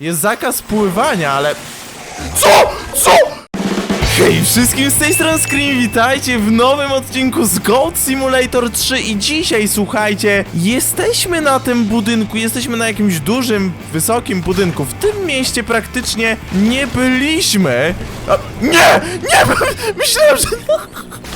Jest zakaz pływania, ale... CO?! CO?! Hej wszystkim z tej strony Scream, witajcie w nowym odcinku z Goat Simulator 3 i dzisiaj, słuchajcie, jesteśmy na tym budynku, jesteśmy na jakimś dużym, wysokim budynku. W tym mieście praktycznie nie byliśmy. A, nie! Nie! Myślałem, że...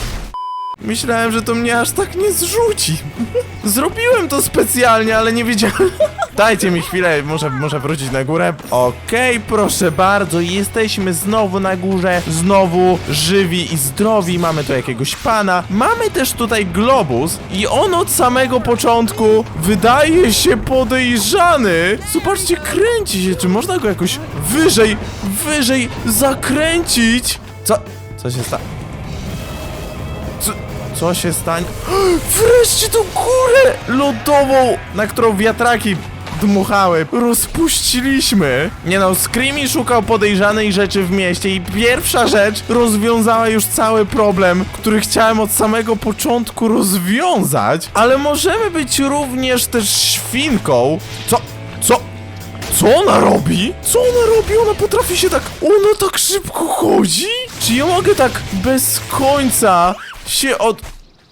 Myślałem, że to mnie aż tak nie zrzuci. Zrobiłem to specjalnie, ale nie wiedziałem. Dajcie mi chwilę, muszę, muszę wrócić na górę. Okej, proszę bardzo, jesteśmy znowu na górze, znowu żywi i zdrowi. Mamy tu jakiegoś pana. Mamy też tutaj globus i on od samego początku wydaje się podejrzany. Zobaczcie, kręci się. Czy można go jakoś wyżej, wyżej zakręcić? Co? Co się stało? Co, co się stanie? Wreszcie tą górę lodową, na którą wiatraki dmuchały, rozpuściliśmy. Nie no, Screamy szukał podejrzanej rzeczy w mieście i pierwsza rzecz rozwiązała już cały problem, który chciałem od samego początku rozwiązać, ale możemy być również też świnką. Co? Co? Co ona robi? Co ona robi? Ona potrafi się tak... Ona tak szybko chodzi? Czy ja mogę tak bez końca się od...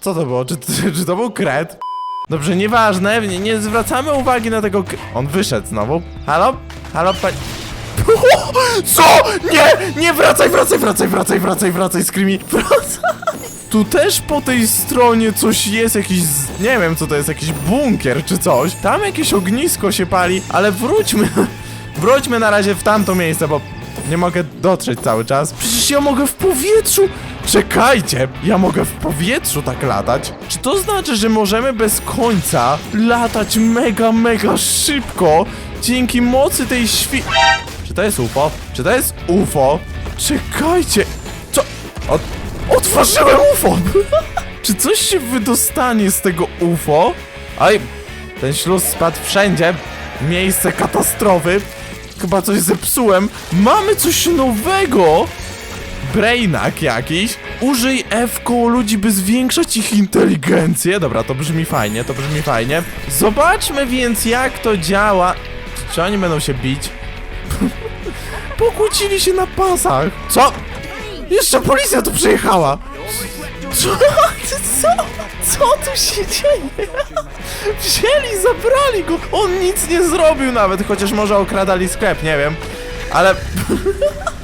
Co to było? Czy, czy, czy to był kret? Dobrze, nieważne, nie, nie zwracamy uwagi na tego... On wyszedł znowu. Halo? Halo, pani... Co? Nie! Nie, wracaj, wracaj, wracaj, wracaj, wracaj, wracaj, Screamy. Wracaj! Tu też po tej stronie coś jest, jakiś, nie wiem co to jest, jakiś bunkier czy coś. Tam jakieś ognisko się pali, ale wróćmy, wróćmy na razie w tamto miejsce, bo nie mogę dotrzeć cały czas. Przecież ja mogę w powietrzu, czekajcie, ja mogę w powietrzu tak latać. Czy to znaczy, że możemy bez końca latać mega, mega szybko dzięki mocy tej świ... Czy to jest UFO? Czy to jest UFO? Czekajcie, co? Od... Otworzyłem UFO! Czy coś się wydostanie z tego UFO? Aj, ten śluz spadł wszędzie. Miejsce katastrofy. Chyba coś zepsułem. Mamy coś nowego! Brainak jakiś. Użyj F koło ludzi, by zwiększać ich inteligencję. Dobra, to brzmi fajnie, to brzmi fajnie. Zobaczmy więc, jak to działa. Czy oni będą się bić? Pokłócili się na pasach. Co? Jeszcze policja tu przyjechała! Co? Co? Co tu się dzieje? Wzięli, zabrali go! On nic nie zrobił nawet, chociaż może okradali sklep, nie wiem. Ale...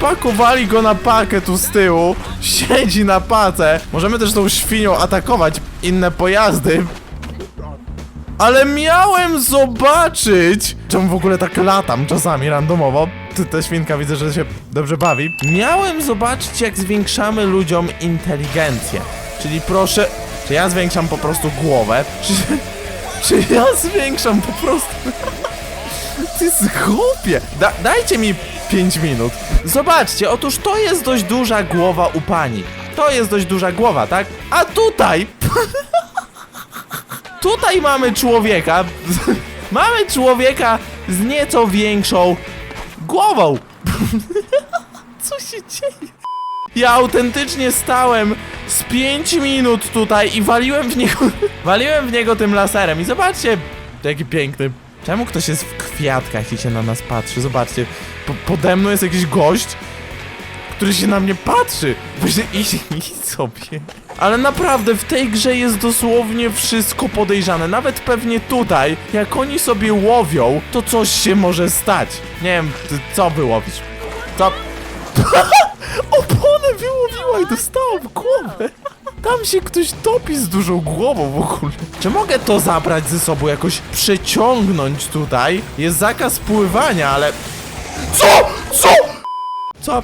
Wpakowali go na pakę tu z tyłu, siedzi na pace. Możemy też tą świnią atakować inne pojazdy. Ale miałem zobaczyć! Czemu w ogóle tak latam czasami randomowo? Ta świnka widzę, że się dobrze bawi. Miałem zobaczyć, jak zwiększamy ludziom inteligencję. Czyli proszę. Czy ja zwiększam po prostu głowę? Czy, czy ja zwiększam po prostu. Ty zchopie! Da, dajcie mi 5 minut. Zobaczcie, otóż to jest dość duża głowa u pani. To jest dość duża głowa, tak? A tutaj Tutaj mamy człowieka. mamy człowieka z nieco większą głową. Co się dzieje? Ja autentycznie stałem z 5 minut tutaj i waliłem w niego. waliłem w niego tym laserem. I zobaczcie, jaki piękny. Czemu ktoś jest w kwiatkach i się na nas patrzy? Zobaczcie, po, pode mną jest jakiś gość, który się na mnie patrzy. Właśnie idź, idź sobie. Ale naprawdę w tej grze jest dosłownie wszystko podejrzane. Nawet pewnie tutaj, jak oni sobie łowią, to coś się może stać. Nie wiem, co wyłowić. Co? Oponę wyłowiła i dostała w głowę. Tam się ktoś topi z dużą głową w ogóle. Czy mogę to zabrać ze sobą, jakoś przeciągnąć tutaj? Jest zakaz pływania, ale... Co? Co? Co?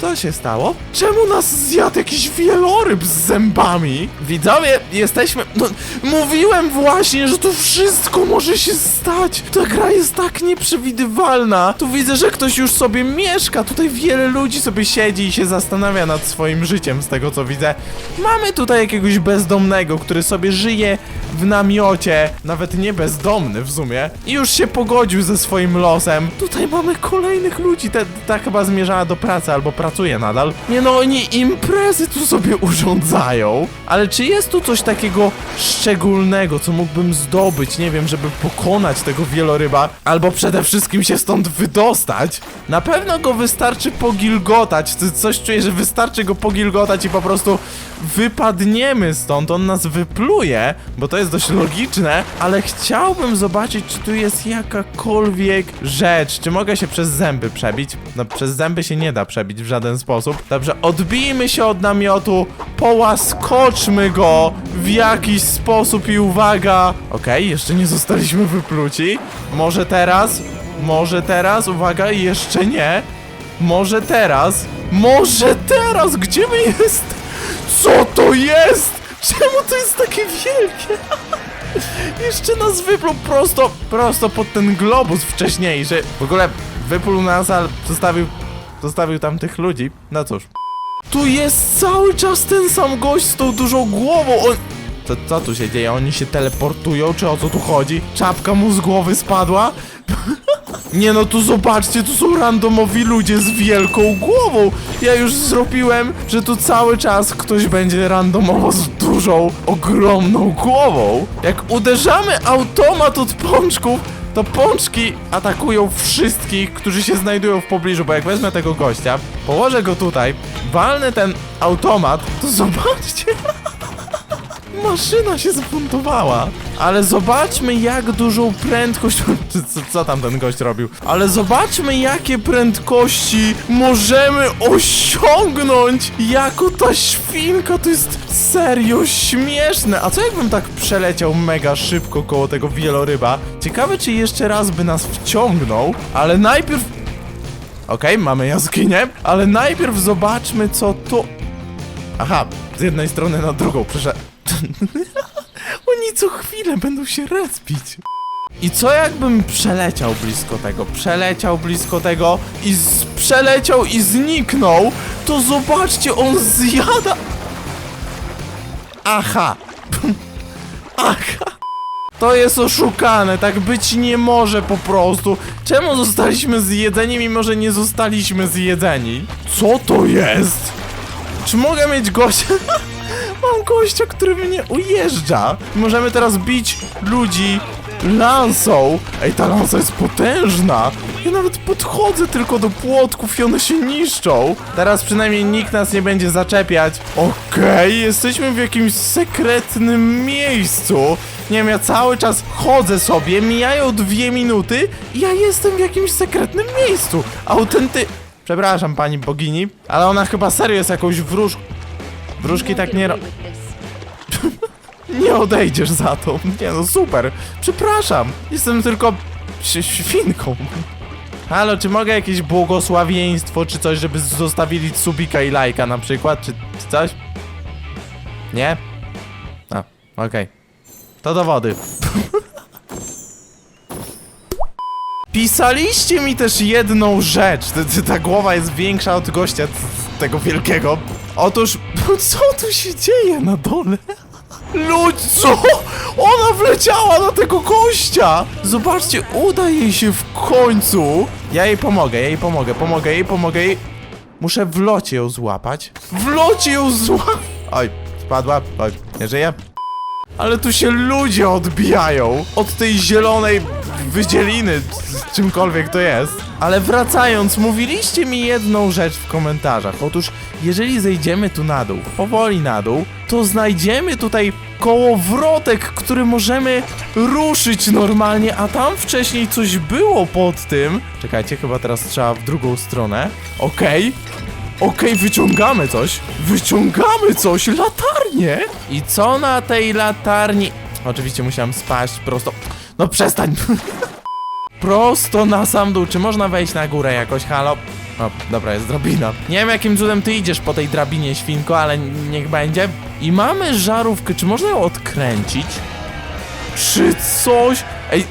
Co się stało? Czemu nas zjadł jakiś wieloryb z zębami? Widzowie, jesteśmy... No, mówiłem właśnie, że tu wszystko może się stać. Ta gra jest tak nieprzewidywalna. Tu widzę, że ktoś już sobie mieszka. Tutaj wiele ludzi sobie siedzi i się zastanawia nad swoim życiem, z tego co widzę. Mamy tutaj jakiegoś bezdomnego, który sobie żyje w namiocie. Nawet nie bezdomny w sumie. I już się pogodził ze swoim losem. Tutaj mamy kolejnych ludzi. Ta, ta chyba zmierzała do pracy albo pracy pracuje nadal. Nie no, oni imprezy tu sobie urządzają. Ale czy jest tu coś takiego szczególnego, co mógłbym zdobyć, nie wiem, żeby pokonać tego wieloryba, albo przede wszystkim się stąd wydostać? Na pewno go wystarczy pogilgotać. Co- Coś czuję, że wystarczy go pogilgotać i po prostu wypadniemy stąd. On nas wypluje, bo to jest dość logiczne, ale chciałbym zobaczyć, czy tu jest jakakolwiek rzecz. Czy mogę się przez zęby przebić? No, przez zęby się nie da przebić w żaden sposób. Dobrze, odbijmy się od namiotu, połaskoczmy go w jakiś sposób i uwaga. Okej, jeszcze nie zostaliśmy wypluci. Może teraz? Może teraz? Uwaga, jeszcze nie. Może teraz? Może teraz? Gdzie my jest? Co to jest? Czemu to jest takie wielkie? Jeszcze nas wypluł prosto, prosto pod ten globus wcześniejszy. W ogóle wypluł nas, ale zostawił, zostawił tam tych ludzi. No cóż. Tu jest cały czas ten sam gość z tą dużą głową. On... Co, co tu się dzieje? Oni się teleportują, czy o co tu chodzi? Czapka mu z głowy spadła? Nie no, tu zobaczcie, tu są randomowi ludzie z wielką głową. Ja już zrobiłem, że tu cały czas ktoś będzie randomowo z dużą, ogromną głową. Jak uderzamy automat od pączków, to pączki atakują wszystkich, którzy się znajdują w pobliżu, bo jak wezmę tego gościa, położę go tutaj, walnę ten automat, to zobaczcie... Maszyna się zbuntowała. Ale zobaczmy, jak dużą prędkość. Co, co, tam ten gość robił? Ale zobaczmy, jakie prędkości możemy osiągnąć jako ta świnka. To jest serio śmieszne. A co jakbym tak przeleciał mega szybko koło tego wieloryba? Ciekawe, czy jeszcze raz by nas wciągnął. Ale najpierw. Okej, mamy jaskinię, ale najpierw zobaczmy, co to. Aha, z jednej strony na drugą, przeszedł. Oni co chwilę będą się respić. I co jakbym przeleciał blisko tego, przeleciał blisko tego i przeleciał i zniknął, to zobaczcie, on zjada... Aha. Aha. To jest oszukane, tak być nie może po prostu. Czemu zostaliśmy zjedzeni, mimo że nie zostaliśmy zjedzeni? Co to jest? Czy mogę mieć gościa? Mam gościa, który mnie ujeżdża. Możemy teraz bić ludzi lansą. Ej, ta lansa jest potężna. Ja nawet podchodzę tylko do płotków i one się niszczą. Teraz przynajmniej nikt nas nie będzie zaczepiać. Okej, jesteśmy w jakimś sekretnym miejscu. Nie wiem, ja cały czas chodzę sobie, mijają dwie minuty i ja jestem w jakimś sekretnym miejscu. Autenty... Przepraszam, pani bogini, ale ona chyba serio jest jakąś wróż... Wróżki tak nie ro... Nie odejdziesz za to. Nie no, super. Przepraszam. Jestem tylko świnką. Halo, czy mogę jakieś błogosławieństwo, czy coś, żeby zostawili subika i lajka na przykład, czy, czy coś? Nie? A, okej. To dowody. Pisaliście mi też jedną rzecz. Ta, głowa jest większa od gościa tego wielkiego. Otóż, co tu się dzieje na dole? Ludź, co? Ona wleciała na tego gościa! Zobaczcie, uda jej się w końcu. Ja jej pomogę, ja jej pomogę, pomogę jej, pomogę jej. Muszę w locie ją złapać. W locie ją złapać! Oj, spadła, oj, nie żyje. Ale tu się ludzie odbijają od tej zielonej wydzieliny, z czymkolwiek to jest. Ale wracając, mówiliście mi jedną rzecz w komentarzach. Otóż, jeżeli zejdziemy tu na dół, powoli na dół, to znajdziemy tutaj kołowrotek, który możemy ruszyć normalnie, a tam wcześniej coś było pod tym. Czekajcie, chyba teraz trzeba w drugą stronę. Okej. Okej, wyciągamy coś. Wyciągamy coś, latarnię. I co na tej latarni? Oczywiście musiałem spaść prosto. No przestań. prosto na sam dół. Czy można wejść na górę jakoś? Halo? O, dobra, jest drabina. Nie wiem jakim cudem ty idziesz po tej drabinie, świnko, ale niech będzie. I mamy żarówkę. Czy można ją odkręcić? Czy coś? Ej,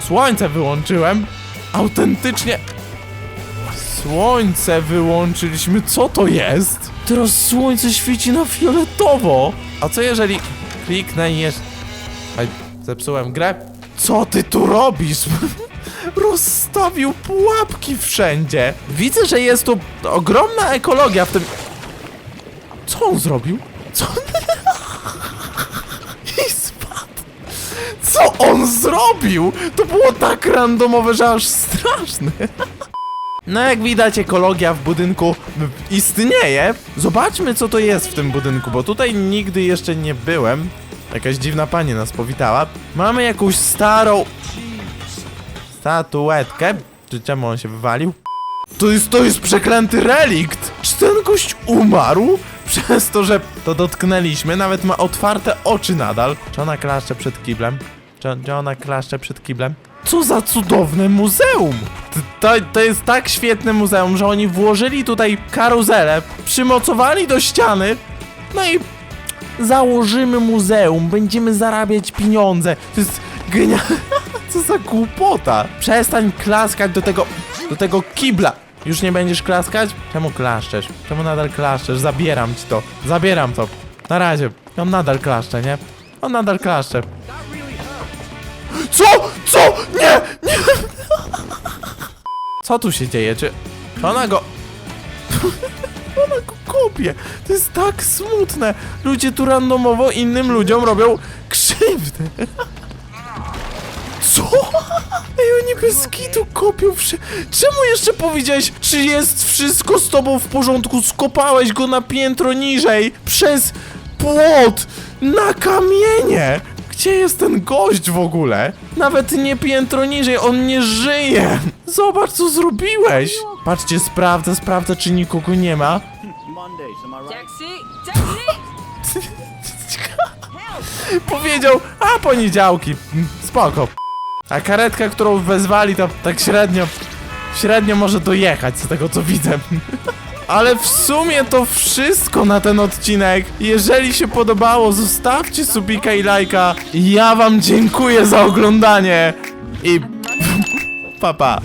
słońce wyłączyłem. Autentycznie Słońce wyłączyliśmy, co to jest? Teraz słońce świeci na fioletowo. A co jeżeli kliknę i jeszcze... Ej, zepsułem grę? Co ty tu robisz? Rozstawił pułapki wszędzie. Widzę, że jest tu ogromna ekologia w tym... Co on zrobił? Co on... I spadł. Co on zrobił? To było tak randomowe, że aż straszne. No jak widać ekologia w budynku istnieje. Zobaczmy co to jest w tym budynku, bo tutaj nigdy jeszcze nie byłem. Jakaś dziwna pani nas powitała. Mamy jakąś starą statuetkę. Czy czemu on się wywalił? To jest, to jest przeklęty relikt! Czy ten gość umarł? Przez to, że to dotknęliśmy, nawet ma otwarte oczy nadal. Czy ona klaszcze przed kiblem? Czy, czy ona klaszcze przed kiblem? Co za cudowne muzeum! To, to, jest tak świetne muzeum, że oni włożyli tutaj karuzelę, przymocowali do ściany, no i założymy muzeum, będziemy zarabiać pieniądze. To jest genialne. Co za głupota. Przestań klaskać do tego, do tego kibla. Już nie będziesz klaskać? Czemu klaszczesz? Czemu nadal klaszczesz? Zabieram ci to. Zabieram to. Na razie. On nadal klaszcze, nie? On nadal klaszcze. Co? Co? Nie! Nie! Co tu się dzieje? Czy czy ona go... To jest tak smutne. Ludzie tu randomowo innym ludziom robią krzywdę. Co? Ej, oni bez kitu kopią wszy... Czemu jeszcze powiedziałeś, czy jest wszystko z tobą w porządku? Skopałeś go na piętro niżej przez płot na kamienie. Gdzie jest ten gość w ogóle? Nawet nie piętro niżej, on nie żyje. Zobacz, co zrobiłeś. Patrzcie, sprawdzę, sprawdzę, czy nikogo nie ma. Mondays, am I right? Taxi! Taxi! Powiedział, a poniedziałki, spoko. A karetka, którą wezwali, to tak średnio, średnio może dojechać z tego co widzę. Ale w sumie to wszystko na ten odcinek. Jeżeli się podobało, zostawcie subika i lajka. Ja wam dziękuję za oglądanie. I... pa pa.